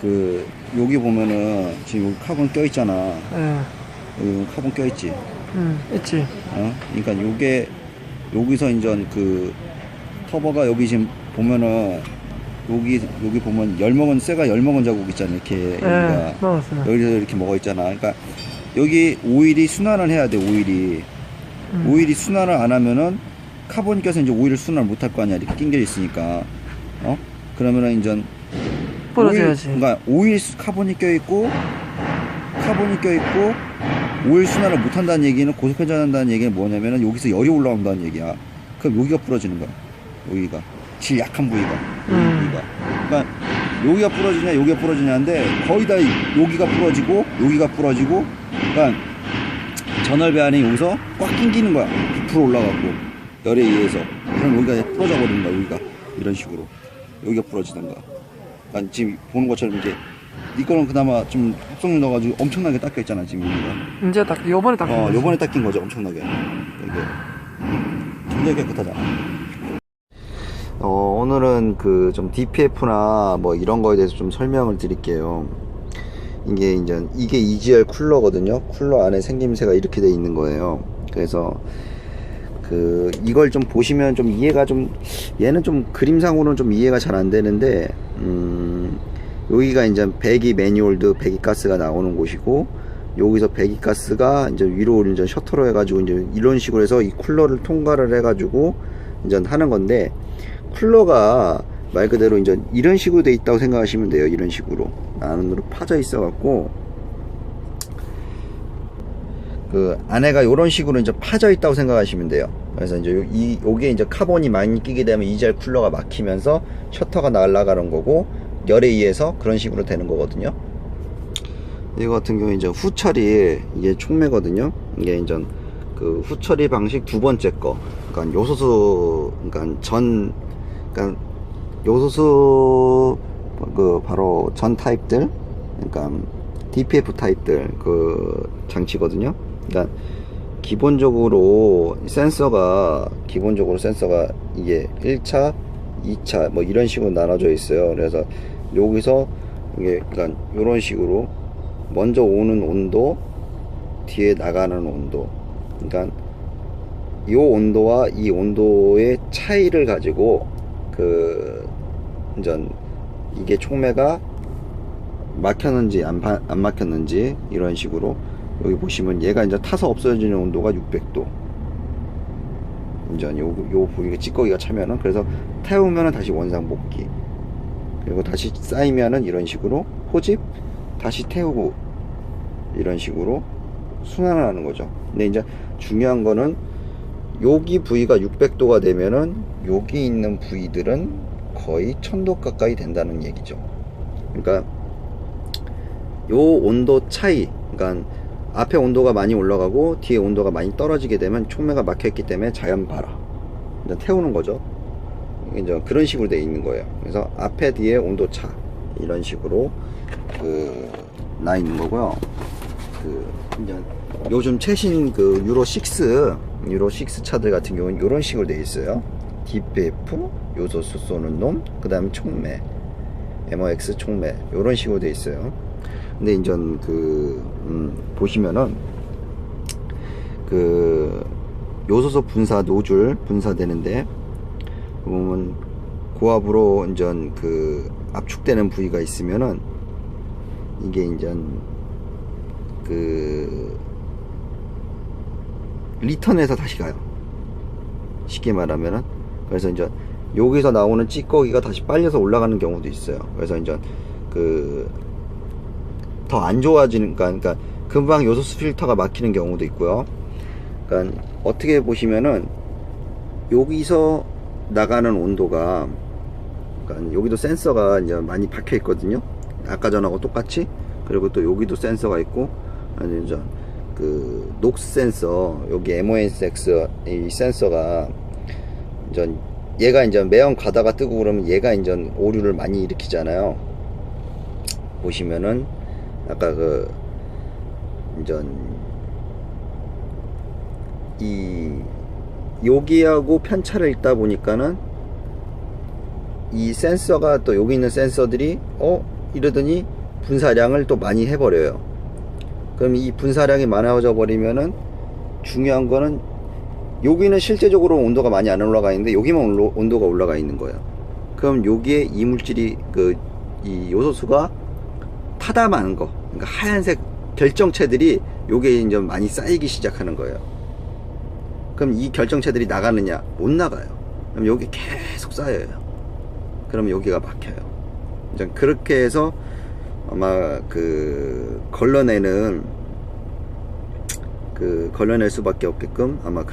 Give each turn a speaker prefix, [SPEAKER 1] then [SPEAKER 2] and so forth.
[SPEAKER 1] 그 여기 보면은 지금 여기 카본 껴 있잖아.
[SPEAKER 2] 예.
[SPEAKER 1] 여기 카본 껴 있지.
[SPEAKER 2] 음, 있지.
[SPEAKER 1] 어? 그러니까 요게 여기서 이제 그 터보가 여기 지금 보면은 여기 여기 보면 열 먹은 쇠가 열 먹은 자국 있잖아 이렇게
[SPEAKER 2] 예,
[SPEAKER 1] 여기가
[SPEAKER 2] 먹었어요.
[SPEAKER 1] 여기서 이렇게 먹어 있잖아. 그러니까 여기 오일이 순환을 해야 돼 오일이
[SPEAKER 2] 음.
[SPEAKER 1] 오일이 순환을 안 하면은 카본이 껴서 이제 오일을 순환 을 못할 거 아니야 이렇게 낑겨 있으니까 어 그러면은 이제
[SPEAKER 2] 부러져야지.
[SPEAKER 1] 오일, 그러니까 오일 수- 카본이 껴 있고 카본이 껴 있고 오일 순환을 못 한다는 얘기는 고속 회전한다는 얘기는 뭐냐면은 여기서 열이 올라온다는 얘기야. 그럼 여기가 부러지는 거야. 여기가 질 약한 부위가
[SPEAKER 2] 음.
[SPEAKER 1] 여기가. 그러니까 여기가 부러지냐 여기가 부러지냐인데 거의 다 여기가 부러지고 여기가 부러지고 그러니까 전월 배 안에 여기서 꽉 낑기는 거야. 9% 올라가고 열에 의해서 그럼 여기가 부러져 버리는 거야. 여기가 이런 식으로 여기가 부러지던가. 그러니까 지금 보는 것처럼 이게 이 거는 그나마 좀 합성유 넣어가지고 엄청나게 닦여 있잖아 지금 여기가.
[SPEAKER 2] 이제 딱, 요번에 딱.
[SPEAKER 1] 어, 요번에 닦인 거죠, 엄청나게. 이게 굉장히 깨끗하잖아. 어, 오늘은 그 좀 DPF나 뭐 이런 거에 대해서 좀 설명을 드릴게요. 이게 이제 이게 EGR 쿨러거든요. 쿨러 안에 생김새가 이렇게 돼 있는 거예요. 그래서 그 이걸 좀 보시면 좀 이해가 좀 얘는 좀 그림상으로는 좀 이해가 잘 안 되는데 음 여기가 이제 배기 매뉴얼드 배기 가스가 나오는 곳이고 여기서 배기 가스가 이제 위로 이제 셔터로 해가지고 이제 이런 식으로 해서 이 쿨러를 통과를 해가지고 이제 하는 건데 쿨러가 말 그대로 이제 이런 식으로 돼 있다고 생각하시면 돼요. 이런 식으로 안으로 파져 있어 갖고 그 안에가 이런 식으로 이제 파져 있다고 생각하시면 돼요. 그래서 이제 요- 이 요게 이제 카본이 많이 끼게 되면 이젤 쿨러가 막히면서 셔터가 날아가는 거고 열에 의해서 그런 식으로 되는 거거든요. 이거 같은 경우 이제 후처리 이게 촉매거든요. 이게 이제 그 후처리 방식 두 번째 거. 그러니까 요소수 그러니까 전 그러니까 요소수 그 바로 전 타입들 그러니까 DPF 타입들 그 장치거든요. 그러니까 기본적으로 센서가 기본적으로 센서가 이게 1차, 2차 뭐 이런 식으로 나눠져 있어요. 그래서 여기서 이게 그러니까 이런 식으로 먼저 오는 온도, 뒤에 나가는 온도. 그러니까 이 온도와 이 온도의 차이를 가지고 그 이제 이게 촉매가 막혔는지 안, 파- 안 막혔는지 이런 식으로 여기 보시면 얘가 이제 타서 없어지는 온도가 600도. 이제 요, 요 부위가 찌꺼기가 차면은 그래서 태우면은 다시 원상 복귀. 그리고 다시 쌓이면은 이런 식으로 포집 다시 태우고 이런 식으로 순환을 하는 거죠. 근데 이제 중요한 거는 여기 부위가 600도가 되면은 여기 있는 부위들은 거의 1000도 가까이 된다는 얘기죠. 그러니까 요 온도 차이, 그러니까 앞에 온도가 많이 올라가고 뒤에 온도가 많이 떨어지게 되면 촉매가 막혔기 때문에 자연 발화. 태우는 거죠. 이제 그런 식으로 돼 있는 거예요. 그래서 앞에 뒤에 온도 차 이런 식으로 그 나 있는 거고요. 그 이제 요즘 최신 그 유로 6 유로 6 차들 같은 경우는 이런 식으로 돼 있어요. DPF 요소수 쏘는 놈, 그 다음에 촉매, MOX 촉매 이런 식으로 돼 있어요. 근데 이제 그 음, 보시면은 그 요소수 분사 노즐 분사되는데 보면 고압으로 이제 그 압축되는 부위가 있으면은 이게 이제 그 리턴해서 다시 가요. 쉽게 말하면은 그래서 이제 여기서 나오는 찌꺼기가 다시 빨려서 올라가는 경우도 있어요. 그래서 이제 그 더 안 좋아지는 그러니까, 그러니까 금방 요소수 필터가 막히는 경우도 있고요. 그러니까 어떻게 보시면은 여기서 나가는 온도가 그러니까 여기도 센서가 이제 많이 박혀 있거든요. 아까 전하고 똑같이 그리고 또 여기도 센서가 있고 아니 이제 그 녹스 센서 여기 MOSX 이 센서가 이제 얘가 이제 매연 가다가 뜨고 그러면 얘가 이제 오류를 많이 일으키잖아요. 보시면은 아까 그 이제 이 여기하고 편차를 있다 보니까는 이 센서가 또 여기 있는 센서들이 어 이러더니 분사량을 또 많이 해버려요. 그럼 이 분사량이 많아져 버리면은 중요한 거는 여기는 실제적으로 온도가 많이 안 올라가 있는데 여기만 올로- 온도가 올라가 있는 거예요. 그럼 여기에 이물질이 그 이 요소수가 타담한 거, 그러니까 하얀색 결정체들이 여기에 이제 많이 쌓이기 시작하는 거예요. 그럼 이 결정체들이 나가느냐? 못 나가요. 그럼 여기 계속 쌓여요. 그럼 여기가 막혀요. 이제 그렇게 해서 아마 그 걸러내는 그 걸러낼 수밖에 없게끔 아마